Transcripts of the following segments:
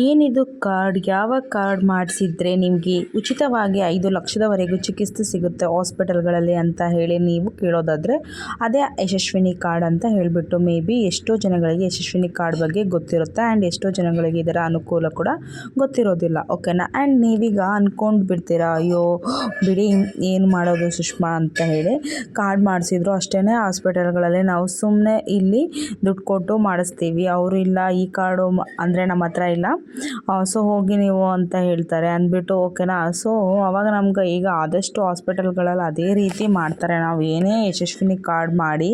ಏನಿದು ಕಾರ್ಡ್? ಯಾವ ಕಾರ್ಡ್ ಮಾಡಿಸಿದ್ರೆ ನಿಮಗೆ ಉಚಿತವಾಗಿ ಐದು ಲಕ್ಷದವರೆಗೂ ಚಿಕಿತ್ಸೆ ಸಿಗುತ್ತೆ ಹಾಸ್ಪಿಟಲ್ಗಳಲ್ಲಿ ಅಂತ ಹೇಳಿ ನೀವು ಕೇಳೋದಾದರೆ, ಅದೇ ಯಶಸ್ವಿನಿ ಕಾರ್ಡ್ ಅಂತ ಹೇಳಿಬಿಟ್ಟು ಮೇ ಬಿ ಎಷ್ಟೋ ಜನಗಳಿಗೆ ಯಶಸ್ವಿನಿ ಕಾರ್ಡ್ ಬಗ್ಗೆ ಗೊತ್ತಿರುತ್ತೆ ಆ್ಯಂಡ್ ಎಷ್ಟೋ ಜನಗಳಿಗೆ ಇದರ ಅನುಕೂಲ ಕೂಡ ಗೊತ್ತಿರೋದಿಲ್ಲ, ಓಕೆನಾ? ಆ್ಯಂಡ್ ನೀವೀಗ ಅಂದ್ಕೊಂಡು ಬಿಡ್ತೀರಾ, ಅಯ್ಯೋ, ಬಿಡಿ, ಏನು ಮಾಡೋದು ಸುಷ್ಮಾ ಅಂತ ಹೇಳಿ ಕಾರ್ಡ್ ಮಾಡಿಸಿದ್ರು ಅಷ್ಟೇ ಹಾಸ್ಪಿಟಲ್ಗಳಲ್ಲಿ ನಾವು ಸುಮ್ಮನೆ ಇಲ್ಲಿ ದುಡ್ಡು ಕೊಟ್ಟು ಮಾಡಿಸ್ತೀವಿ, ಅವರು ಇಲ್ಲ, ಈ ಕಾರ್ಡು ಅಂದರೆ ನಮ್ಮ ಹತ್ರ ಇಲ್ಲ. ಸೊ ಹೋಗಿ ನೀವು ಅಂತ ಹೇಳ್ತಾರೆ. ಅಂದ್ಬಿಟ್ಟು ಓಕೆನಾ ಸೊ ಅವಾಗ ನಮ್ಗೆ ಈಗ ಆದಷ್ಟು ಹಾಸ್ಪಿಟಲ್ಗಳಲ್ಲಿ ಅದೇ ರೀತಿ ಮಾಡ್ತಾರೆ. ನಾವು ಏನೇ ಯಶಸ್ವಿನಿ ಕಾರ್ಡ್ ಮಾಡಿ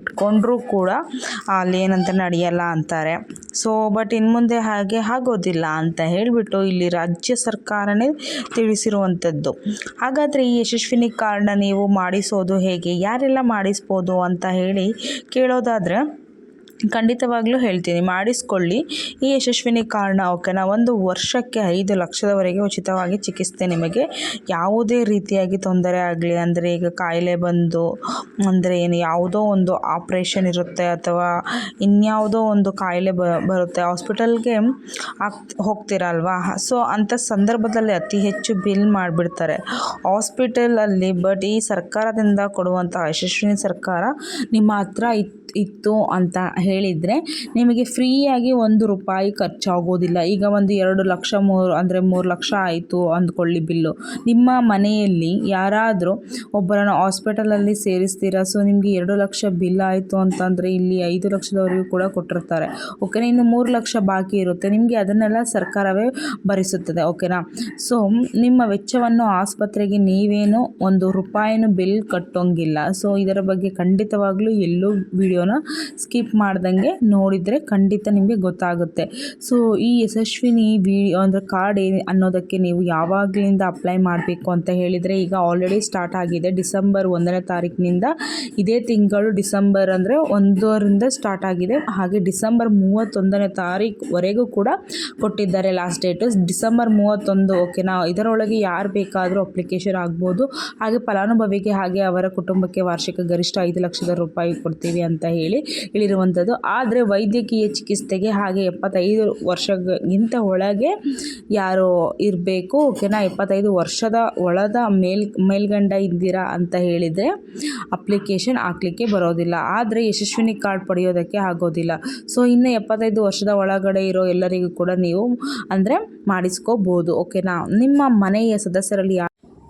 ಇಟ್ಕೊಂಡ್ರೂ ಕೂಡ ಅಲ್ಲಿ ಏನಂತ ನಡೆಯಲ್ಲ ಅಂತಾರೆ. ಸೊ ಬಟ್ ಇನ್ನು ಮುಂದೆ ಹಾಗೆ ಆಗೋದಿಲ್ಲ ಅಂತ ಹೇಳಿಬಿಟ್ಟು ಇಲ್ಲಿ ರಾಜ್ಯ ಸರ್ಕಾರನೇ ತಿಳಿಸಿರುವಂಥದ್ದು ಹಾಗಾದರೆ ಈ ಯಶಸ್ವಿನಿ ಕಾರ್ಡ್ನ ನೀವು ಮಾಡಿಸೋದು ಹೇಗೆ? ಯಾರೆಲ್ಲ ಮಾಡಿಸ್ಬೋದು ಅಂತ ಹೇಳಿ ಕೇಳೋದಾದರೆ ಖಂಡಿತವಾಗ್ಲೂ ಹೇಳ್ತೀನಿ. ಮಾಡಿಸ್ಕೊಳ್ಳಿ. ಈ ಯಶಸ್ವಿನಿ ಕಾರಣ ಓಕೆನಾ ಒಂದು ವರ್ಷಕ್ಕೆ ಐದು ಲಕ್ಷದವರೆಗೆ ಉಚಿತವಾಗಿ ಚಿಕಿತ್ಸೆ ನಿಮಗೆ ಯಾವುದೇ ರೀತಿಯಾಗಿ ತೊಂದರೆ ಆಗಲಿ, ಅಂದರೆ ಈಗ ಕಾಯಿಲೆ ಬಂದು, ಅಂದರೆ ಏನು ಯಾವುದೋ ಒಂದು ಆಪ್ರೇಷನ್ ಇರುತ್ತೆ ಅಥವಾ ಇನ್ಯಾವುದೋ ಒಂದು ಕಾಯಿಲೆ ಬರುತ್ತೆ, ಹಾಸ್ಪಿಟಲ್ಗೆ ಆಗ್, ಹೋಗ್ತೀರಲ್ವಾ? ಸೊ, ಅಂಥ ಸಂದರ್ಭದಲ್ಲಿ ಅತಿ ಹೆಚ್ಚು ಬಿಲ್ ಮಾಡಿಬಿಡ್ತಾರೆ. ಹಾಸ್ಪಿಟಲಲ್ಲಿ, ಬಟ್ ಈ ಸರ್ಕಾರದಿಂದ ಕೊಡುವಂಥ ಯಶಸ್ವಿನಿ ಸರ್ಕಾರ ನಿಮ್ಮ ಹತ್ರ ಇತ್ತು ಇತ್ತು ಅಂತ ಹೇಳಿದರೆ ನಿಮಗೆ ಫ್ರೀಯಾಗಿ ಒಂದು ರೂಪಾಯಿ ಖರ್ಚಾಗೋದಿಲ್ಲ. ಈಗ ಒಂದು ಎರಡು ಲಕ್ಷ, ಮೂರು, ಅಂದರೆ ಮೂರು ಲಕ್ಷ ಆಯಿತು ಅಂದ್ಕೊಳ್ಳಿ ಬಿಲ್ಲು. ನಿಮ್ಮ ಮನೆಯಲ್ಲಿ ಯಾರಾದರೂ ಒಬ್ಬರನ್ನು ಹಾಸ್ಪಿಟಲಲ್ಲಿ ಸೇರಿಸ್ತೀರಾ? ಸೊ, ನಿಮಗೆ ಎರಡು ಲಕ್ಷ ಬಿಲ್ ಆಯಿತು ಅಂತಂದರೆ ಇಲ್ಲಿ ಐದು ಲಕ್ಷದವರೆಗೂ ಕೂಡ ಕೊಟ್ಟಿರ್ತಾರೆ. ಓಕೆನಾ ಇನ್ನು ಮೂರು ಲಕ್ಷ ಬಾಕಿ ಇರುತ್ತೆ. ನಿಮಗೆ ಅದನ್ನೆಲ್ಲ ಸರ್ಕಾರವೇ ಭರಿಸುತ್ತದೆ, ಓಕೆನಾ? ಸೊ, ನಿಮ್ಮ ವೆಚ್ಚವನ್ನು ಆಸ್ಪತ್ರೆಗೆ ನೀವೇನು ಒಂದು ರೂಪಾಯಿನೂ ಬಿಲ್ ಕಟ್ಟೋಂಗಿಲ್ಲ. ಸೊ, ಇದರ ಬಗ್ಗೆ ಖಂಡಿತವಾಗ್ಲೂ ಎಲ್ಲೂ ವಿಡಿಯೋನ ಸ್ಕಿಪ್ ಮಾಡ್ದಂಗೆ ನೋಡಿದರೆ ಖಂಡಿತ ನಿಮಗೆ ಗೊತ್ತಾಗುತ್ತೆ. ಸೊ ಈ ಯಶಸ್ವಿನಿ ವಿಡಿಯೋ ಅಂದರೆ ಕಾರ್ಡ್ ಏನು ಅನ್ನೋದಕ್ಕೆ ನೀವು ಯಾವಾಗಲಿಂದ ಅಪ್ಲೈ ಮಾಡಬೇಕು ಅಂತ ಹೇಳಿದರೆ ಈಗ ಆಲ್ರೆಡಿ ಸ್ಟಾರ್ಟ್ ಆಗಿದೆ. ಡಿಸೆಂಬರ್ ಒಂದನೇ ತಾರೀಕಿನಿಂದ ಇದೇ ತಿಂಗಳು ಡಿಸೆಂಬರ್ ಅಂದರೆ ಒಂದರಿಂದ ಸ್ಟಾರ್ಟ್ ಆಗಿದೆ. ಹಾಗೆ ಡಿಸೆಂಬರ್ ಮೂವತ್ತೊಂದನೇ ತಾರೀಕುವರೆಗೂ ಕೂಡ ಕೊಟ್ಟಿದ್ದಾರೆ ಲಾಸ್ಟ್ ಡೇಟು ಡಿಸೆಂಬರ್ ಮೂವತ್ತೊಂದು ಓಕೆನಾ ಇದರೊಳಗೆ ಯಾರು ಬೇಕಾದರೂ ಅಪ್ಲಿಕೇಶನ್ ಆಗ್ಬೋದು. ಹಾಗೆ ಫಲಾನುಭವಿಗೆ ಹಾಗೆ ಅವರ ಕುಟುಂಬಕ್ಕೆ ವಾರ್ಷಿಕ ಗರಿಷ್ಠ ಐದು ಲಕ್ಷದ ರೂಪಾಯಿ ಕೊಡ್ತೀವಿ ಅಂತ ಹೇಳಿ ಹೇಳಿರುವಂಥದ್ದು. ಆದರೆ ವೈದ್ಯಕೀಯ ಚಿಕಿತ್ಸೆಗೆ ಹಾಗೆ ಎಪ್ಪತ್ತೈದು ವರ್ಷಗಿಂತ ಒಳಗೆ ಯಾರು ಇರಬೇಕು. ಓಕೆನಾ? ಎಪ್ಪತ್ತೈದು ವರ್ಷದ ಒಳದ ಮೇಲ್, ಮೇಲ್ಗಂಡ ಇದ್ದೀರಾ ಅಂತ ಹೇಳಿದರೆ ಅಪ್ಲಿಕೇಶನ್ ಹಾಕ್ಲಿಕ್ಕೆ ಬರೋದಿಲ್ಲ. ಆದರೆ ಯಶಸ್ವಿನಿ ಕಾರ್ಡ್ ಪಡೆಯೋದಕ್ಕೆ ಆಗೋದಿಲ್ಲ. ಸೊ, ಇನ್ನು ಎಪ್ಪತ್ತೈದು ವರ್ಷದ ಒಳಗಡೆ ಇರೋ ಎಲ್ಲರಿಗೂ ಕೂಡ ನೀವು ಅಂದರೆ ಮಾಡಿಸ್ಕೋಬೋದು. ಓಕೆನಾ? ನಿಮ್ಮ ಮನೆಯ ಸದಸ್ಯರಲ್ಲಿ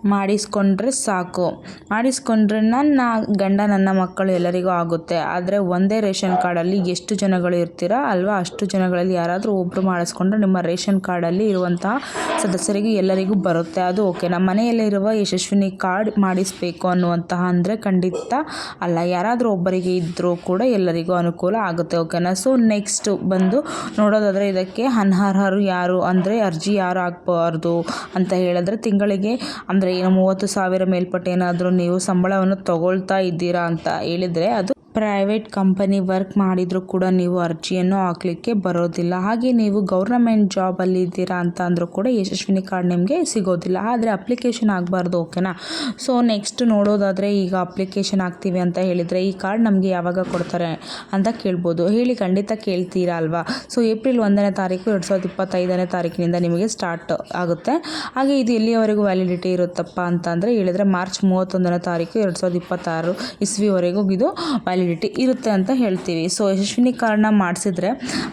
ಮಾಡಿಸ್ಕೊಂಡ್ರೆ ಸಾಕು. ಮಾಡಿಸ್ಕೊಂಡ್ರೆ ನನ್ನ ಗಂಡ ನನ್ನ ಮಕ್ಕಳು ಎಲ್ಲರಿಗೂ ಆಗುತ್ತೆ. ಆದರೆ ಒಂದೇ ರೇಷನ್ ಕಾರ್ಡಲ್ಲಿ ಎಷ್ಟು ಜನಗಳು ಇರ್ತೀರ ಅಲ್ವಾ? ಅಷ್ಟು ಜನಗಳಲ್ಲಿ ಯಾರಾದರೂ ಒಬ್ಬರು ಮಾಡಿಸ್ಕೊಂಡ್ರೆ ನಿಮ್ಮ ರೇಷನ್ ಕಾರ್ಡಲ್ಲಿ ಇರುವಂತಹ ಸದಸ್ಯರಿಗೆ ಎಲ್ಲರಿಗೂ ಬರುತ್ತೆ. ಅದು ಓಕೆ. ನಮ್ಮ ಮನೆಯಲ್ಲಿರುವ ಯಶಸ್ವಿನಿ ಕಾರ್ಡ್ ಮಾಡಿಸಬೇಕು ಅನ್ನುವಂತಹ ಅಂದರೆ ಖಂಡಿತ ಅಲ್ಲ. ಯಾರಾದರೂ ಒಬ್ಬರಿಗೆ ಇದ್ದರೂ ಕೂಡ ಎಲ್ಲರಿಗೂ ಅನುಕೂಲ ಆಗುತ್ತೆ. ಓಕೆನಾ? ಸೊ, ನೆಕ್ಸ್ಟ್ ಬಂದು ನೋಡೋದಾದರೆ ಇದಕ್ಕೆ ಅನರ್ಹರು ಯಾರು ಅಂದರೆ ಅರ್ಜಿ ಯಾರು ಹಾಕ್ಬಾರ್ದು ಅಂತ ಹೇಳಿದ್ರೆ ತಿಂಗಳಿಗೆ ಅಂದರೆ ಏನು ಮೂವತ್ತು ಸಾವಿರ ಮೇಲ್ಪಟ್ಟು ಏನಾದರೂ ನೀವು ಸಂಬಳವನ್ನು ತಗೊಳ್ತಾ ಇದ್ದೀರಾ ಅಂತ ಹೇಳಿದರೆ ಅದು ಪ್ರೈವೇಟ್ ಕಂಪನಿ ವರ್ಕ್ ಮಾಡಿದರೂ ಕೂಡ ನೀವು ಅರ್ಜಿಯನ್ನು ಹಾಕಲಿಕ್ಕೆ ಬರೋದಿಲ್ಲ. ಹಾಗೆ ನೀವು ಗೌರ್ನಮೆಂಟ್ ಜಾಬಲ್ಲಿ ಇದ್ದೀರಾ ಅಂತ ಅಂದರೂ ಕೂಡ ಯಶಸ್ವಿನಿ ಕಾರ್ಡ್ ನಿಮಗೆ ಸಿಗೋದಿಲ್ಲ. ಆದರೆ ಅಪ್ಲಿಕೇಶನ್ ಆಗಬಾರ್ದು, ಓಕೆನಾ? ಸೊ, ನೆಕ್ಸ್ಟ್ ನೋಡೋದಾದರೆ ಈಗ ಅಪ್ಲಿಕೇಶನ್ ಹಾಕ್ತೀವಿ ಅಂತ ಹೇಳಿದರೆ ಈ ಕಾರ್ಡ್ ನಮಗೆ ಯಾವಾಗ ಕೊಡ್ತಾರೆ ಅಂತ ಕೇಳ್ಬೋದು. ಹೇಳಿ, ಖಂಡಿತ ಕೇಳ್ತೀರಾ ಅಲ್ವಾ? ಸೊ, ಏಪ್ರಿಲ್ ಒಂದನೇ ತಾರೀಕು ಎರಡು ಸಾವಿರದ ಇಪ್ಪತ್ತೈದನೇ ತಾರೀಕಿನಿಂದ ನಿಮಗೆ ಸ್ಟಾರ್ಟ್ ಆಗುತ್ತೆ. ಹಾಗೆ ಇದು ಎಲ್ಲಿಯವರೆಗೂ ವ್ಯಾಲಿಡಿಟಿ ಇರುತ್ತಪ್ಪ ಅಂತಂದರೆ ಹೇಳಿದರೆ ಮಾರ್ಚ್ ಮೂವತ್ತೊಂದನೇ ತಾರೀಕು ಎರಡು ಸಾವಿರದ ಇಪ್ಪತ್ತಾರು ಇಸ್ವಿವರೆಗೂ ಇದು ವ್ಯಾಲಿಡಿಟಿ ಇರುತ್ತೆ ಅಂತ ಹೇಳ್ತೀವಿ. ಸೊ ಯಶಸ್ವಿನಿ ಕಾರ್ಡ್ನ ಮಾಡಿಸಿದ್ರೆ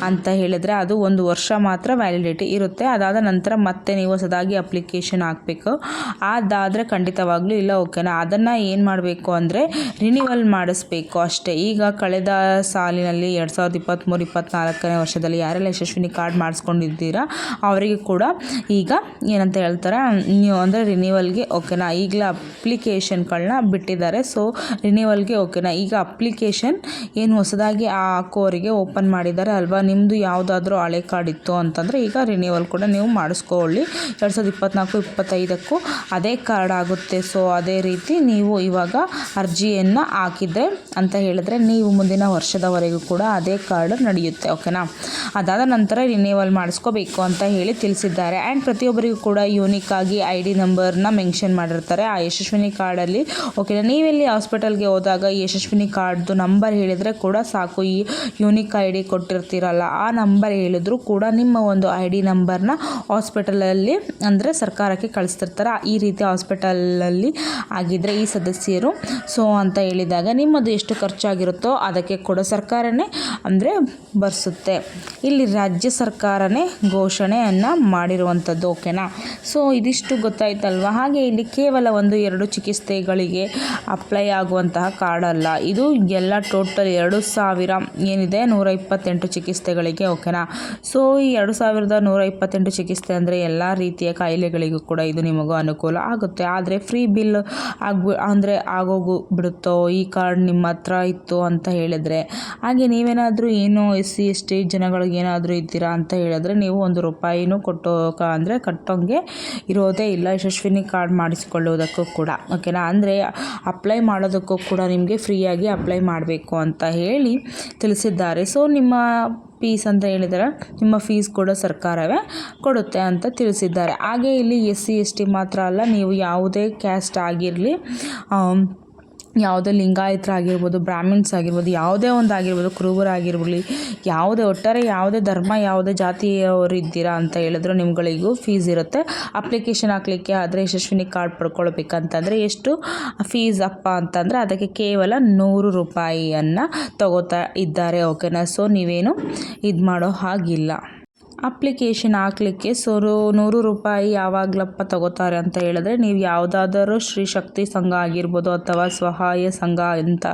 ಅಂತ ಹೇಳಿದರೆ ಅದು ಒಂದು ವರ್ಷ ಮಾತ್ರ ವ್ಯಾಲಿಡಿಟಿ ಇರುತ್ತೆ. ಅದಾದ ನಂತರ ಮತ್ತೆ ನೀವು ಹೊಸದಾಗಿ ಅಪ್ಲಿಕೇಶನ್ ಹಾಕಬೇಕು. ಅದಾದರೆ ಖಂಡಿತವಾಗ್ಲೂ ಇಲ್ಲ ಓಕೆನಾ ಅದನ್ನು ಏನು ಮಾಡಬೇಕು ಅಂದರೆ ರಿನಿವಲ್ ಮಾಡಿಸ್ಬೇಕು ಅಷ್ಟೇ. ಈಗ ಕಳೆದ ಸಾಲಿನಲ್ಲಿ ಎರಡು ಸಾವಿರದ ಇಪ್ಪತ್ತ್ಮೂರು ಇಪ್ಪತ್ತ್ನಾಲ್ಕನೇ ವರ್ಷದಲ್ಲಿ ಯಾರೆಲ್ಲ ಯಶಸ್ವಿನಿ ಕಾರ್ಡ್ ಮಾಡಿಸ್ಕೊಂಡಿದ್ದೀರಾ, ಅವರಿಗೆ ಕೂಡ ಈಗ ಏನಂತ ಹೇಳ್ತಾರೆ, ನೀವು ಅಂದರೆ ರಿನಿವಲ್ಗೆ ಓಕೆನಾ ಈಗಲೇ ಅಪ್ಲಿಕೇಶನ್ಗಳನ್ನ ಬಿಟ್ಟಿದ್ದಾರೆ. ಸೊ ರಿನಿವಲ್ಗೆ ಓಕೆನಾ ಈಗ ಅಪ್ಲಿಕೇಶನ್ ಏನು ಹೊಸದಾಗಿ ಹಾಕೋರಿಗೆ ಓಪನ್ ಮಾಡಿದ್ದಾರೆ ಅಲ್ವಾ? ನಿಮ್ಮದು ಯಾವುದಾದ್ರೂ ಹಳೆ ಕಾರ್ಡ್ ಇತ್ತು ಅಂತಂದರೆ ಈಗ ರಿನಿವಲ್ ಕೂಡ ನೀವು ಮಾಡಿಸ್ಕೊಳ್ಳಿ. ಎರಡು ಸಾವಿರದ ಇಪ್ಪತ್ತ್ನಾಲ್ಕು ಇಪ್ಪತ್ತೈದಕ್ಕೂ ಅದೇ ಕಾರ್ಡ್ ಆಗುತ್ತೆ. ಸೊ ಅದೇ ರೀತಿ ನೀವು ಇವಾಗ ಅರ್ಜಿಯನ್ನು ಹಾಕಿದ್ರೆ ಅಂತ ಹೇಳಿದ್ರೆ ನೀವು ಮುಂದಿನ ವರ್ಷದವರೆಗೂ ಕೂಡ ಅದೇ ಕಾರ್ಡ್ ನಡೆಯುತ್ತೆ, ಓಕೆನಾ? ಅದಾದ ನಂತರ ರಿನಿವಲ್ ಮಾಡಿಸ್ಕೋಬೇಕು ಅಂತ ಹೇಳಿ ತಿಳಿಸಿದ್ದಾರೆ. ಆ್ಯಂಡ್ ಪ್ರತಿಯೊಬ್ಬರಿಗೂ ಕೂಡ ಯೂನಿಕ್ ಆಗಿ ಐ ಡಿ ನಂಬರ್ನ ಮೆನ್ಷನ್ ಮಾಡಿರ್ತಾರೆ. ಆ ಯಶಸ್ವಿನಿ ಕಾರ್ಡಲ್ಲಿ ಓಕೆನಾ? ನೀವೆಲ್ಲಿ ಹಾಸ್ಪಿಟಲ್ಗೆ ಹೋದಾಗ ಯಶಸ್ವಿನಿ ಕಾರ್ಡ್ದು ಒಂದು ನಂಬರ್ ಹೇಳಿದರೆ ಕೂಡ ಸಾಕು. ಈ ಯೂನಿಕ್ ಐ ಡಿ ಕೊಟ್ಟಿರ್ತೀರಲ್ಲ, ಆ ನಂಬರ್ ಹೇಳಿದ್ರು ಕೂಡ ನಿಮ್ಮ ಒಂದು ಐ ಡಿ ನಂಬರ್ನ ಹಾಸ್ಪಿಟಲಲ್ಲಿ ಅಂದರೆ ಸರ್ಕಾರಕ್ಕೆ ಕಳಿಸ್ತಿರ್ತಾರೆ. ಈ ರೀತಿ ಹಾಸ್ಪಿಟಲಲ್ಲಿ ಆಗಿದ್ದರೆ ಈ ಸದಸ್ಯರು. ಸೊ ಅಂತ ಹೇಳಿದಾಗ ನಿಮ್ಮದು ಎಷ್ಟು ಖರ್ಚಾಗಿರುತ್ತೋ ಅದಕ್ಕೆ ಕೂಡ ಸರ್ಕಾರನೇ ಅಂದರೆ ಬರ್ಸುತ್ತೆ. ಇಲ್ಲಿ ರಾಜ್ಯ ಸರ್ಕಾರನೇ ಘೋಷಣೆಯನ್ನು ಮಾಡಿರುವಂಥದ್ದು ಓಕೆನಾ ಸೊ ಇದಿಷ್ಟು ಗೊತ್ತಾಯ್ತಲ್ವ? ಹಾಗೆ ಇಲ್ಲಿ ಕೇವಲ ಒಂದು ಎರಡು ಚಿಕಿತ್ಸೆಗಳಿಗೆ ಅಪ್ಲೈ ಆಗುವಂತಹ ಕಾರ್ಡ್ ಅಲ್ಲ. ಇದು ಎಲ್ಲ ಟೋಟಲ್ ಎರಡು ಸಾವಿರ. ಏನಿದೆ? ನೂರ ಇಪ್ಪತ್ತೆಂಟು ಚಿಕಿತ್ಸೆಗಳಿಗೆ ಓಕೆನಾ? ಸೊ ಈ ಎರಡು ಸಾವಿರದ ನೂರ ಇಪ್ಪತ್ತೆಂಟು ಚಿಕಿತ್ಸೆ ಅಂದರೆ ಎಲ್ಲ ರೀತಿಯ ಕಾಯಿಲೆಗಳಿಗೂ ಕೂಡ ಇದು ನಿಮಗೂ ಅನುಕೂಲ ಆಗುತ್ತೆ. ಆದರೆ ಫ್ರೀ ಬಿಲ್ ಆಗ್ಬಿ, ಅಂದರೆ ಆಗೋಗು ಬಿಡುತ್ತೋ? ಈ ಕಾರ್ಡ್ ನಿಮ್ಮ ಹತ್ರ ಇತ್ತು ಅಂತ ಹೇಳಿದರೆ? ಹಾಗೆ ನೀವೇನಾದರೂ ಏನು ಎಸ್ ಸಿ ಎಸ್ ಟಿ ಜನಗಳಿಗೆ ಏನಾದರೂ ಇದ್ದೀರಾ ಅಂತ ಹೇಳಿದ್ರೆ ನೀವು ಒಂದು ರೂಪಾಯಿನೂ ಕೊಟ್ಟೋ ಅಂದರೆ ಕಟ್ಟೋಂಗೆ ಇರೋದೇ ಇಲ್ಲ. ಯಶಸ್ವಿನಿ ಕಾರ್ಡ್ ಮಾಡಿಸಿಕೊಳ್ಳುವುದಕ್ಕೂ ಕೂಡ. ಓಕೆನಾ? ಅಂದರೆ ಅಪ್ಲೈ ಮಾಡೋದಕ್ಕೂ ಕೂಡ ನಿಮಗೆ ಫ್ರೀಯಾಗಿ ಅಪ್ಲೈ ಮಾಡಬೇಕು ಅಂತ ಹೇಳಿ ತಿಳಿಸಿದ್ದಾರೆ. ಸೊ ನಿಮ್ಮ ಫೀಸ್ ಅಂತ ಹೇಳಿದರೆ ನಿಮ್ಮ ಫೀಸ್ ಕೂಡ ಸರ್ಕಾರವೇ ಕೊಡುತ್ತೆ ಅಂತ ತಿಳಿಸಿದ್ದಾರೆ. ಹಾಗೆ ಇಲ್ಲಿ ಎಸ್ ಸಿ ಎಸ್ ಟಿ ಮಾತ್ರ ಅಲ್ಲ, ನೀವು ಯಾವುದೇ ಕ್ಯಾಸ್ಟ್ ಆಗಿರಲಿ ಯಾವುದೇ ಲಿಂಗಾಯತರಾಗಿರ್ಬೋದು ಬ್ರಾಹ್ಮಿಣ್ಸ್ ಆಗಿರ್ಬೋದು, ಯಾವುದೇ ಒಂದು ಆಗಿರ್ಬೋದು ಕುರುಬರಾಗಿರ್ಬೋದು ಯಾವುದೇ ಒಟ್ಟಾರೆ ಯಾವುದೇ ಧರ್ಮ, ಯಾವುದೇ ಜಾತಿಯವರು ಇದ್ದೀರಾ ಅಂತ ಹೇಳಿದ್ರು ನಿಮ್ಗಳಿಗೂ ಫೀಸ್ ಇರುತ್ತೆ. ಅಪ್ಲಿಕೇಶನ್ ಹಾಕಲಿಕ್ಕೆ ಆದರೆ ಯಶಸ್ವಿನಿ ಕಾರ್ಡ್ ಪಡ್ಕೊಳ್ಬೇಕಂತಂದರೆ ಎಷ್ಟು ಫೀಸ್ ಅಪ್ಪ ಅಂತಂದರೆ ಅದಕ್ಕೆ ಕೇವಲ ನೂರು ರೂಪಾಯಿಯನ್ನು ತಗೋತಾ ಇದ್ದಾರೆ ಓಕೆನಾ ಸೊ ನೀವೇನು ಇದು ಮಾಡೋ ಹಾಗಿಲ್ಲ. ಅಪ್ಲಿಕೇಶನ್ ಹಾಕ್ಲಿಕ್ಕೆ ಸೊರು ನೂರು ರೂಪಾಯಿ ಯಾವಾಗಲಪ್ಪ ತಗೋತಾರೆ ಅಂತ ಹೇಳಿದ್ರೆ ನೀವು ಯಾವುದಾದರೂ ಶ್ರೀ ಶಕ್ತಿ ಸಂಘ ಆಗಿರ್ಬೋದು ಅಥವಾ ಸ್ವಸಹಾಯ ಸಂಘ ಅಂತ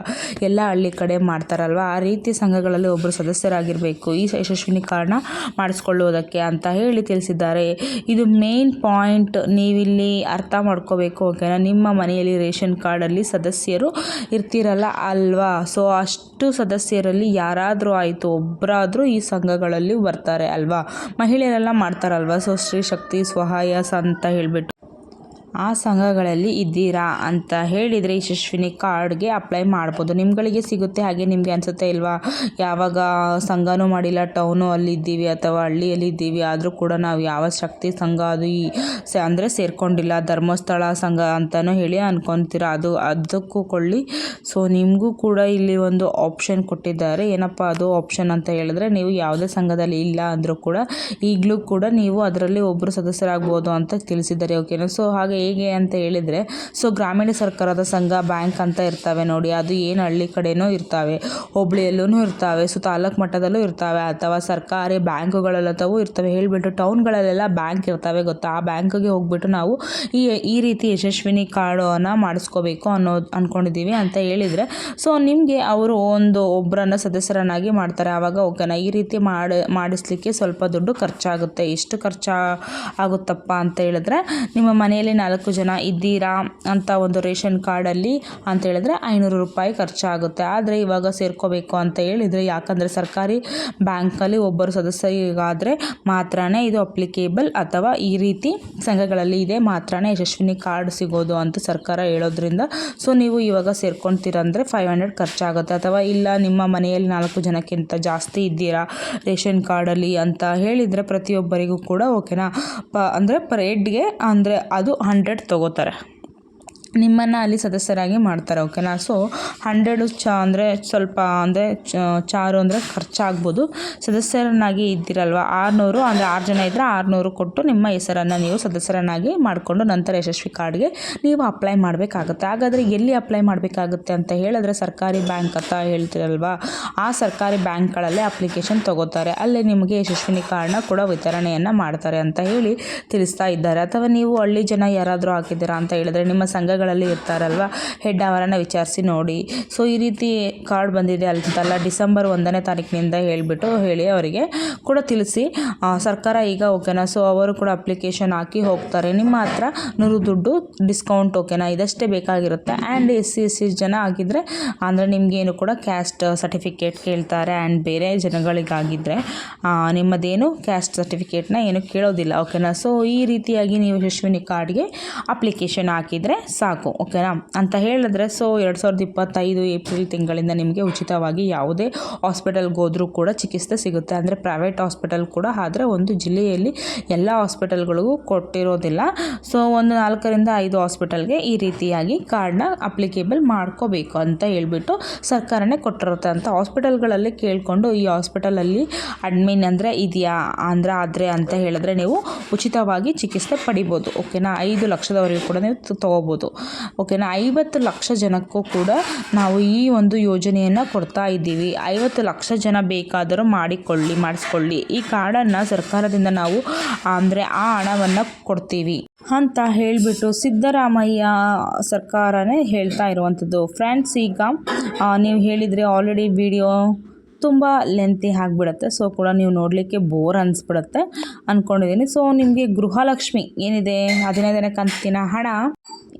ಎಲ್ಲ ಹಳ್ಳಿ ಕಡೆ ಮಾಡ್ತಾರಲ್ವ, ಆ ರೀತಿ ಸಂಘಗಳಲ್ಲಿ ಒಬ್ಬರು ಸದಸ್ಯರಾಗಿರಬೇಕು. ಈ ಯಶಸ್ವಿನಿ ಕಾರಣ ಮಾಡಿಸ್ಕೊಳ್ಳುವುದಕ್ಕೆ ಅಂತ ಹೇಳಿ ತಿಳಿಸಿದ್ದಾರೆ. ಇದು ಮೇನ್ ಪಾಯಿಂಟ್ ನೀವಿಲ್ಲಿ ಅರ್ಥ ಮಾಡ್ಕೋಬೇಕು ಓಕೆನಾ ನಿಮ್ಮ ಮನೆಯಲ್ಲಿ ರೇಷನ್ ಕಾರ್ಡಲ್ಲಿ ಸದಸ್ಯರು ಇರ್ತಿರಲ್ಲ ಅಲ್ವಾ? ಸೊ ಅಷ್ಟು ಸದಸ್ಯರಲ್ಲಿ ಯಾರಾದರೂ ಆಯಿತು ಒಬ್ಬರಾದರೂ ಈ ಸಂಘಗಳಲ್ಲಿ ಬರ್ತಾರೆ ಅಲ್ವಾ? ಮಹಿಳೆಯರೆಲ್ಲ ಮಾಡ್ತಾರಲ್ವ? ಸೊ ಸ್ತ್ರೀ ಶಕ್ತಿ ಸ್ವಸಹಾಯ ಅಂತ ಹೇಳಿಬಿಟ್ಟು. ಆ ಸಂಘಗಳಲ್ಲಿ ಇದ್ದೀರಾ ಅಂತ ಹೇಳಿದರೆ ಯಶಸ್ವಿನಿ ಕಾರ್ಡ್ಗೆ ಅಪ್ಲೈ ಮಾಡ್ಬೋದು. ನಿಮ್ಗಳಿಗೆ ಸಿಗುತ್ತೆ ಹಾಗೆ ನಿಮಗೆ ಅನಿಸುತ್ತೆ ಇಲ್ವಾ? ಯಾವಾಗ ಸಂಘನೂ ಮಾಡಿಲ್ಲ ಟೌನು ಅಲ್ಲಿದ್ದೀವಿ ಅಥವಾ ಹಳ್ಳಿಯಲ್ಲಿ ಇದ್ದೀವಿ, ಆದರೂ ಕೂಡ ನಾವು ಯಾವ ಶಕ್ತಿ ಸಂಘ ಅದು ಈ ಅಂದರೆ ಸೇರ್ಕೊಂಡಿಲ್ಲ, ಧರ್ಮಸ್ಥಳ ಸಂಘ ಅಂತಲೂ ಹೇಳಿ ಅನ್ಕೊತೀರ? ಅದು ಅದಕ್ಕೂ ಕೊಳ್ಳಿ. ಸೊ ನಿಮಗೂ ಕೂಡ ಇಲ್ಲಿ ಒಂದು ಆಪ್ಷನ್ ಕೊಟ್ಟಿದ್ದಾರೆ. ಏನಪ್ಪ ಅದು ಆಪ್ಷನ್ ಅಂತ ಹೇಳಿದ್ರೆ ನೀವು ಯಾವುದೇ ಸಂಘದಲ್ಲಿ ಇಲ್ಲ ಅಂದರೂ ಕೂಡ ಈಗಲೂ ಕೂಡ ನೀವು ಅದರಲ್ಲಿ ಒಬ್ಬರು ಸದಸ್ಯರಾಗ್ಬೋದು ಅಂತ ತಿಳಿಸಿದ್ದಾರೆ ಓಕೆನಾ ಸೊ ಹಾಗೆ ಹೇಗೆ ಅಂತ ಹೇಳಿದರೆ, ಸೊ ಗ್ರಾಮೀಣ ಸರ್ಕಾರದ ಸಂಘ, ಬ್ಯಾಂಕ್ ಅಂತ ಇರ್ತವೆ ನೋಡಿ, ಅದು ಏನು ಹಳ್ಳಿ ಕಡೆಯೂ ಇರ್ತವೆ ಹೋಬಳಿಯಲ್ಲೂ ಇರ್ತವೆ, ಸೊ ತಾಲೂಕು ಮಟ್ಟದಲ್ಲೂ ಇರ್ತವೆ, ಅಥವಾ ಸರ್ಕಾರಿ ಬ್ಯಾಂಕುಗಳಲ್ಲತವೂ ಇರ್ತವೆ. ಹೇಳಿಬಿಟ್ಟು ಟೌನ್ಗಳಲ್ಲೆಲ್ಲ ಬ್ಯಾಂಕ್ ಇರ್ತವೆ ಗೊತ್ತಾ? ಆ ಬ್ಯಾಂಕಿಗೆ ಹೋಗ್ಬಿಟ್ಟು ನಾವು ಈ ಈ ರೀತಿ ಯಶಸ್ವಿನಿ ಕಾರ್ಡನ್ನು ಮಾಡಿಸ್ಕೋಬೇಕು ಅನ್ನೋ ಅಂದ್ಕೊಂಡಿದ್ದೀವಿ ಅಂತ ಹೇಳಿದರೆ, ಸೊ ನಿಮಗೆ ಅವರು ಒಂದು ಒಬ್ಬರನ್ನ ಸದಸ್ಯರನ್ನಾಗಿ ಮಾಡ್ತಾರೆ, ಆವಾಗ ಓಕೆನಾ? ಈ ರೀತಿ ಮಾಡಿ, ಮಾಡಿಸ್ಲಿಕ್ಕೆ ಸ್ವಲ್ಪ ದುಡ್ಡು ಖರ್ಚಾಗುತ್ತೆ ಎಷ್ಟು ಖರ್ಚು ಆಗುತ್ತಪ್ಪ ಅಂತ ಹೇಳಿದ್ರೆ, ನಿಮ್ಮ ಮನೆಯಲ್ಲಿ ನಾಲ್ಕು ಜನ ಇದ್ದೀರಾ ಅಂತ ಒಂದು ರೇಷನ್ ಕಾರ್ಡಲ್ಲಿ ಅಂತ ಹೇಳಿದ್ರೆ ಐನೂರು ರೂಪಾಯಿ ಖರ್ಚಾಗುತ್ತೆ. ಆದರೆ ಇವಾಗ ಸೇರ್ಕೋಬೇಕು ಅಂತ ಹೇಳಿದರೆ ಯಾಕಂದರೆ ಸರ್ಕಾರಿ ಬ್ಯಾಂಕಲ್ಲಿ ಒಬ್ಬರು ಸದಸ್ಯರಿಗಾದರೆ ಮಾತ್ರ ಇದು ಅಪ್ಲಿಕೇಬಲ್ ಅಥವಾ ಈ ರೀತಿ ಸಂಘಗಳಲ್ಲಿ ಇದೆ ಮಾತ್ರ ಯಶಸ್ವಿನಿ ಕಾರ್ಡ್ ಸಿಗೋದು ಅಂತ ಸರ್ಕಾರ ಹೇಳೋದ್ರಿಂದ. ಸೊ ನೀವು ಇವಾಗ ಸೇರ್ಕೊತೀರಂದರೆ ಫೈವ್ ಹಂಡ್ರೆಡ್ ಖರ್ಚಾಗುತ್ತೆ. ಅಥವಾ ಇಲ್ಲ, ನಿಮ್ಮ ಮನೆಯಲ್ಲಿ ನಾಲ್ಕು ಜನಕ್ಕಿಂತ ಜಾಸ್ತಿ ಇದ್ದೀರಾ ರೇಷನ್ ಕಾರ್ಡಲ್ಲಿ ಅಂತ ಹೇಳಿದರೆ ಪ್ರತಿಯೊಬ್ಬರಿಗೂ ಕೂಡ ಓಕೆನಾ? ಪ, ಅಂದರೆ ಪರ್ ಹೆಡ್ಗೆ ಅಂದರೆ ಅದು ಹಂಡ್ರೆಡ್ ತೊಗೋತಾರೆ. ನಿಮ್ಮನ್ನು ಅಲ್ಲಿ ಸದಸ್ಯರಾಗಿ ಮಾಡ್ತಾರೆ ಓಕೆನಾ ಸೊ ಹಂಡ್ರೆಡು ಚ ಅಂದರೆ ಸ್ವಲ್ಪ ಅಂದರೆ ಚಾರು ಅಂದರೆ ಖರ್ಚಾಗ್ಬೋದು. ಸದಸ್ಯರನ್ನಾಗಿ ಇದ್ದೀರಲ್ವ? ಆರುನೂರು ಅಂದರೆ ಆರು ಜನ ಇದ್ದರೆ ಆರುನೂರು ಕೊಟ್ಟು ನಿಮ್ಮ ಹೆಸರನ್ನು ನೀವು ಸದಸ್ಯರನ್ನಾಗಿ ಮಾಡಿಕೊಂಡು ನಂತರ ಯಶಸ್ವಿ ಕಾರ್ಡ್ಗೆ ನೀವು ಅಪ್ಲೈ ಮಾಡಬೇಕಾಗುತ್ತೆ. ಹಾಗಾದರೆ ಎಲ್ಲಿ ಅಪ್ಲೈ ಮಾಡಬೇಕಾಗುತ್ತೆ ಅಂತ ಹೇಳಿದ್ರೆ ಸರ್ಕಾರಿ ಬ್ಯಾಂಕ್ ಅಂತ ಹೇಳ್ತಿರಲ್ವ? ಆ ಸರ್ಕಾರಿ ಬ್ಯಾಂಕ್ಗಳಲ್ಲೇ ಅಪ್ಲಿಕೇಶನ್ ತಗೋತಾರೆ. ಅಲ್ಲೇ ನಿಮಗೆ ಯಶಸ್ವಿನಿ ಕಾರ್ಡ್ನ ಕೂಡ ವಿತರಣೆಯನ್ನು ಮಾಡ್ತಾರೆ ಅಂತ ಹೇಳಿ ತಿಳಿಸ್ತಾ ಇದ್ದಾರೆ. ಅಥವಾ ನೀವು ಹಳ್ಳಿ ಜನ ಯಾರಾದರೂ ಹಾಕಿದ್ದೀರಾ ಅಂತ ಹೇಳಿದ್ರೆ ನಿಮ್ಮ ಸಂಘಗಳ ಗಳಲ್ಲಿ ಇರ್ತಾರಲ್ವ? ಹೆಡ್ ಅವರನ್ನು ವಿಚಾರಿಸಿ ನೋಡಿ. ಸೊ ಈ ರೀತಿ ಕಾರ್ಡ್ ಬಂದಿದೆ ಅಂತಲ್ಲ, ಡಿಸೆಂಬರ್ ಒಂದನೇ ತಾರೀಕಿನಿಂದ ಹೇಳಿಬಿಟ್ಟು ಹೇಳಿ ಅವರಿಗೆ ಕೂಡ ತಿಳಿಸಿ. ಸರ್ಕಾರ ಈಗ ಓಕೆನಾ? ಸೊ ಅವರು ಕೂಡ ಅಪ್ಲಿಕೇಶನ್ ಹಾಕಿ ಹೋಗ್ತಾರೆ. ನಿಮ್ಮ ಹತ್ರ ನೂರು ದುಡ್ಡು ಡಿಸ್ಕೌಂಟ್ ಓಕೆನಾ? ಇದಷ್ಟೇ ಬೇಕಾಗಿರುತ್ತೆ. And S C S C ಜನ ಆಗಿದ್ದರೆ ಅಂದರೆ ನಿಮಗೇನು ಕೂಡ ಕ್ಯಾಸ್ಟ್ ಸರ್ಟಿಫಿಕೇಟ್ ಕೇಳ್ತಾರೆ ಆ್ಯಂಡ್ ಬೇರೆ ಜನಗಳಿಗಾಗಿದ್ದರೆ ನಿಮ್ಮದೇನು ಕ್ಯಾಸ್ಟ್ ಸರ್ಟಿಫಿಕೇಟ್ನ ಏನು ಕೇಳೋದಿಲ್ಲ, ಓಕೆನಾ? ಸೊ ಈ ರೀತಿಯಾಗಿ ನೀವು ಯಶ್ವಿನಿ ಕಾರ್ಡ್ಗೆ ಅಪ್ಲಿಕೇಶನ್ ಹಾಕಿದರೆ ಸಾಕು. ಸಾಕು, ಓಕೆನಾ? ಅಂತ ಹೇಳಿದ್ರೆ ಸೊ ಎರಡು ಸಾವಿರದ ಇಪ್ಪತ್ತೈದು ಏಪ್ರಿಲ್ ತಿಂಗಳಿಂದ ನಿಮಗೆ ಉಚಿತವಾಗಿ ಯಾವುದೇ ಹಾಸ್ಪಿಟಲ್ಗೆ ಹೋದರೂ ಕೂಡ ಚಿಕಿತ್ಸೆ ಸಿಗುತ್ತೆ. ಅಂದರೆ ಪ್ರೈವೇಟ್ ಹಾಸ್ಪಿಟಲ್ ಕೂಡ, ಆದರೆ ಒಂದು ಜಿಲ್ಲೆಯಲ್ಲಿ ಎಲ್ಲ ಹಾಸ್ಪಿಟಲ್ಗಳಿಗೂ ಕೊಟ್ಟಿರೋದಿಲ್ಲ. ಸೊ ಒಂದು ನಾಲ್ಕರಿಂದ ಐದು ಹಾಸ್ಪಿಟಲ್ಗೆ ಈ ರೀತಿಯಾಗಿ ಕಾರ್ಡ್ನ ಅಪ್ಲಿಕೇಬಲ್ ಮಾಡ್ಕೋಬೇಕು ಅಂತ ಹೇಳ್ಬಿಟ್ಟು ಸರ್ಕಾರನೇ ಕೊಟ್ಟಿರುತ್ತೆ ಅಂತ ಹಾಸ್ಪಿಟಲ್ಗಳಲ್ಲಿ ಕೇಳಿಕೊಂಡು, ಈ ಹಾಸ್ಪಿಟಲಲ್ಲಿ ಅಡ್ಮಿನ್ ಅಂದರೆ ಇದೆಯಾ ಅಂದ್ರೆ ಆದರೆ ಅಂತ ಹೇಳಿದ್ರೆ ನೀವು ಉಚಿತವಾಗಿ ಚಿಕಿತ್ಸೆ ಪಡಿಬೋದು, ಓಕೆನಾ? ಐದು ಲಕ್ಷದವರೆಗೂ ಕೂಡ ನೀವು ತೊಗೋಬೋದು. ಓಕೆನಾ? ಐವತ್ತು ಲಕ್ಷ ಜನಕ್ಕೂ ಕೂಡ ನಾವು ಈ ಒಂದು ಯೋಜನೆಯನ್ನು ಕೊಡ್ತಾ ಇದ್ದೀವಿ. ಐವತ್ತು ಲಕ್ಷ ಜನ ಬೇಕಾದರೂ ಮಾಡಿಕೊಳ್ಳಿ, ಮಾಡಿಸ್ಕೊಳ್ಳಿ. ಈ ಕಾರ್ಡನ್ನು ಸರ್ಕಾರದಿಂದ ನಾವು, ಅಂದರೆ ಆ ಹಣವನ್ನು ಕೊಡ್ತೀವಿ. ಅಂತ ಹೇಳಿಬಿಟ್ಟು ಸಿದ್ದರಾಮಯ್ಯ ಸರ್ಕಾರನೇ ಹೇಳ್ತಾ ಇರುವಂಥದ್ದು. ಫ್ರೆಂಡ್ಸ್, ಈಗ ನೀವು ಹೇಳಿದರೆ ಆಲ್ರೆಡಿ ವಿಡಿಯೋ ತುಂಬ ಲೆಂತಿ ಆಗಿಬಿಡುತ್ತೆ. ಸೊ ಕೂಡ ನೀವು ನೋಡಲಿಕ್ಕೆ ಬೋರ್ ಅನಿಸ್ಬಿಡುತ್ತೆ. ಅಂದ್ಕೊಂಡಿದ್ದೀನಿ ಸೊ ನಿಮಗೆ ಗೃಹಲಕ್ಷ್ಮಿ ಏನಿದೆ? ಹದಿನೈದನೇ ಕಂತಿನ ಹಣ.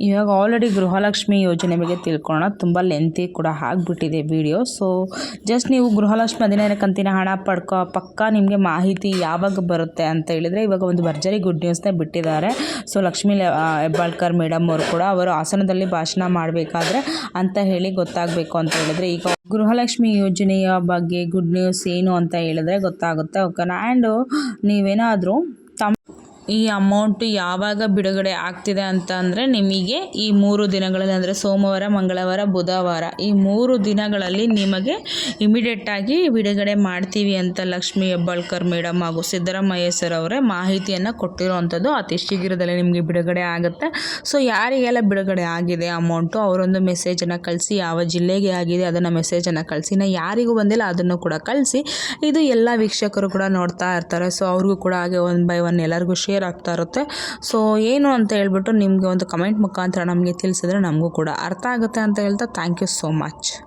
ಇವಾಗ ಆಲ್ರೆಡಿ ಗೃಹಲಕ್ಷ್ಮಿ ಯೋಜನೆ ಬಗ್ಗೆ ತಿಳ್ಕೊಳ್ಳೋಣ. ತುಂಬ ಲೆಂತಿ ಕೂಡ ಆಗಿಬಿಟ್ಟಿದೆ ವಿಡಿಯೋ ಸೊ ಜಸ್ಟ್ ನೀವು ಗೃಹಲಕ್ಷ್ಮಿ ಹದಿನೈದು ಕಂತಿನ ಹಣ ಪಡ್ಕೊ, ಪಕ್ಕ ನಿಮಗೆ ಮಾಹಿತಿ ಯಾವಾಗ ಬರುತ್ತೆ ಅಂತ ಹೇಳಿದರೆ ಇವಾಗ ಒಂದು ಭರ್ಜರಿ ಗುಡ್ ನ್ಯೂಸ್ನೇ ಬಿಟ್ಟಿದ್ದಾರೆ. ಸೊ ಲಕ್ಷ್ಮೀ ಹೆಬ್ಬಾಳ್ಕರ್ ಮೇಡಮ್ ಅವರು ಕೂಡ ಅವರು ಹಾಸನದಲ್ಲಿ ಭಾಷಣ ಮಾಡಬೇಕಾದ್ರೆ ಅಂತ ಹೇಳಿ ಗೊತ್ತಾಗಬೇಕು ಅಂತ ಹೇಳಿದರೆ ಈಗ ಗೃಹಲಕ್ಷ್ಮಿ ಯೋಜನೆಯ ಬಗ್ಗೆ ಗುಡ್ ನ್ಯೂಸ್ ಏನು ಅಂತ ಹೇಳಿದ್ರೆ ಗೊತ್ತಾಗುತ್ತೆ. ಓಕೆನಾ ಆ್ಯಂಡು ನೀವೇನಾದರೂ ಈ ಅಮೌಂಟ್ ಯಾವಾಗ ಬಿಡುಗಡೆ ಆಗ್ತಿದೆ ಅಂತ ಅಂದರೆ ನಿಮಗೆ ಈ ಮೂರು ದಿನಗಳಲ್ಲಿ ಅಂದರೆ ಸೋಮವಾರ, ಮಂಗಳವಾರ, ಬುಧವಾರ ಈ ಮೂರು ದಿನಗಳಲ್ಲಿ ನಿಮಗೆ ಇಮಿಡಿಯೇಟಾಗಿ ಬಿಡುಗಡೆ ಮಾಡ್ತೀವಿ ಅಂತ ಲಕ್ಷ್ಮಿ ಹೆಬ್ಬಾಳ್ಕರ್ ಮೇಡಮ್ ಹಾಗೂ ಸಿದ್ದರಾಮಯ್ಯ ಸರ್ ಅವರೇ ಮಾಹಿತಿಯನ್ನು ಕೊಟ್ಟಿರುವಂಥದ್ದು ಅತಿ ಶೀಘ್ರದಲ್ಲೇ ನಿಮಗೆ ಬಿಡುಗಡೆ ಆಗುತ್ತೆ. ಸೊ ಯಾರಿಗೆಲ್ಲ ಬಿಡುಗಡೆ ಆಗಿದೆ ಅಮೌಂಟು ಅವರೊಂದು ಮೆಸೇಜನ್ನು ಕಳಿಸಿ, ಯಾವ ಜಿಲ್ಲೆಗೆ ಆಗಿದೆ ಅದನ್ನು ಮೆಸೇಜನ್ನು ಕಳಿಸಿ ನಾ ಯಾರಿಗೂ ಬಂದಿಲ್ಲ ಅದನ್ನು ಕೂಡ ಕಳಿಸಿ. ಇದು ಎಲ್ಲ ವೀಕ್ಷಕರು ಕೂಡ ನೋಡ್ತಾ ಇರ್ತಾರೆ. ಸೊ ಅವ್ರಿಗೂ ಕೂಡ ಹಾಗೆ ಒನ್ ಬೈ ಒನ್ ಎಲ್ಲರಿಗೂ ಶೇರ್ ಆಗ್ತಾ ಇರುತ್ತೆ. ಸೊ ಏನು ಅಂತ ಹೇಳ್ಬಿಟ್ಟು ನಿಮಗೆ ಒಂದು ಕಮೆಂಟ್ ಮುಖಾಂತರ ನಮಗೆ ತಿಳಿಸಿದ್ರೆ ನಮಗೂ ಕೂಡ ಅರ್ಥ ಆಗುತ್ತೆ ಅಂತ ಹೇಳ್ತಾ ಥ್ಯಾಂಕ್ ಯು ಸೋ ಮಚ್